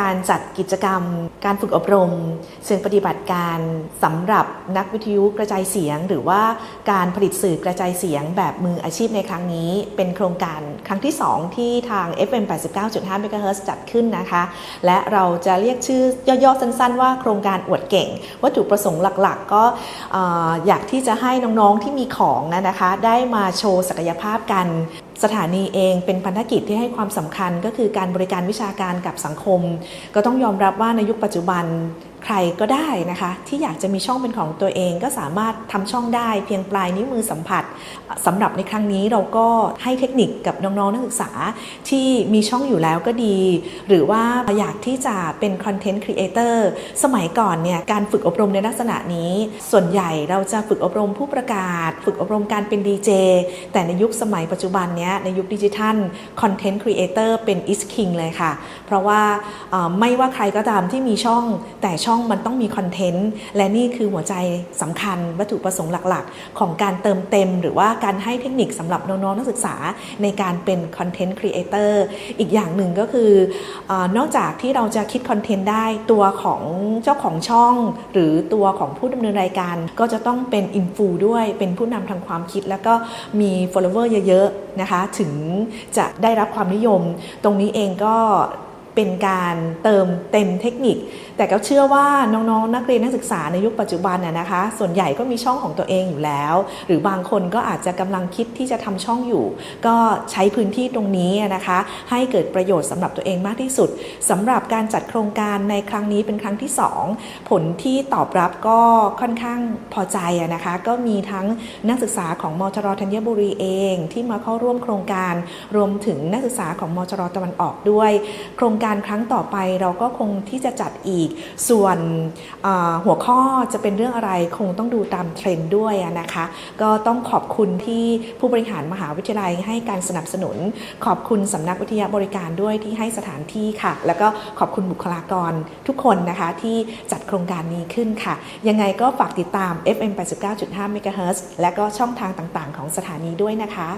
การจัดกิจกรรม การฝึกอบรม เชิงปฏิบัติการสำหรับนักวิทยุกระจายเสียง หรือว่าการผลิตสื่อกระจายเสียงแบบมืออาชีพในครั้งนี้ เป็นโครงการครั้งที่ 2 ที่ทาง FM 89.5 MHz จัดขึ้นนะคะ และเราจะเรียกชื่อย่อๆสั้นๆ ว่าโครงการอวดเก่ง วัตถุประสงค์หลักๆ ก็อยากที่จะให้น้องๆที่มีของนะคะ ได้มาโชว์ศักยภาพกัน สถานีเองเป็นพันธกิจที่ให้ความสำคัญก็คือการบริการวิชาการกับสังคม ก็ต้องยอมรับว่าในยุคปัจจุบัน ใครก็ได้นะคะ ที่อยากจะมีช่องเป็นของตัวเองก็สามารถทำช่องได้เพียงปลายนิ้วมือสัมผัสสำหรับในครั้งนี้เราก็ให้เทคนิคกับน้องๆนักศึกษาที่มีช่องอยู่แล้วก็ดี หรือว่าอยากที่จะเป็นคอนเทนต์ครีเอเตอร์สมัยก่อนเนี่ยการฝึกอบรมในลักษณะนี้ ส่วนใหญ่เราจะฝึกอบรมผู้ประกาศ ฝึกอบรมการเป็นดีเจแต่ในยุคสมัยปัจจุบันเนี้ยในยุคดิจิทัลคอนเทนต์ครีเอเตอร์เป็น is king เลยค่ะ เพราะว่าไม่ว่าใครก็ตามที่มีช่องแต่ช่องมันต้องมีคอนเทนต์ และนี่คือหัวใจสำคัญวัตถุประสงค์หลักๆ ของการเติมเต็ม หรือว่าการให้เทคนิคสำหรับน้องๆนักศึกษาในการเป็นคอนเทนต์ครีเอเตอร์อีกอย่างหนึ่งก็คือออนอกจากที่เราจะคิดคอนเทนต์ได้ตัวของเจ้าของช่อง หรือตัวของผู้ดำเนินรายการ ก็จะต้องเป็นอินฟูด้วยเป็นผู้นำทางความคิด แล้วก็มี follower เยอะๆนะคะถึงจะได้รับความนิยม ตรงนี้เองก็ เป็นการเติมเต็มเทคนิค แต่ก็เชื่อว่าน้องๆ นักเรียนนักศึกษาในยุคปัจจุบันน่ะนะคะ ส่วนใหญ่ก็มีช่องของตัวเองอยู่แล้ว หรือบางคนก็อาจจะกำลังคิดที่จะทำช่องอยู่ ก็ใช้พื้นที่ตรงนี้นะคะ ให้เกิดประโยชน์สำหรับตัวเองมากที่สุดสำหรับการจัดโครงการในครั้งนี้เป็นครั้งที่ 2 ผลที่ตอบรับก็ค่อนข้างพอใจนะคะ ก็มีทั้งนักศึกษาของมจรธัญบุรีเอง ที่มาเข้าร่วมโครงการ รวมถึงนักศึกษาของมจรตะวันออกด้วย โครงการครั้งต่อไปเราก็คงที่จะจัดอีก ส่วนหัวข้อจะเป็นเรื่องอะไรคงต้องดูตามเทรนด์ด้วยนะคะ ก็ต้องขอบคุณที่ผู้บริหารมหาวิทยาลัยให้การสนับสนุน ขอบคุณสำนักวิทยาบริการด้วยที่ให้สถานที่ค่ะ แล้วก็ขอบคุณบุคลากรทุกคนนะคะที่จัดโครงการนี้ขึ้นค่ะ ยังไงก็ฝากติดตาม FM 89.5 MHz และก็ช่องทางต่างๆ ของสถานีด้วยนะคะ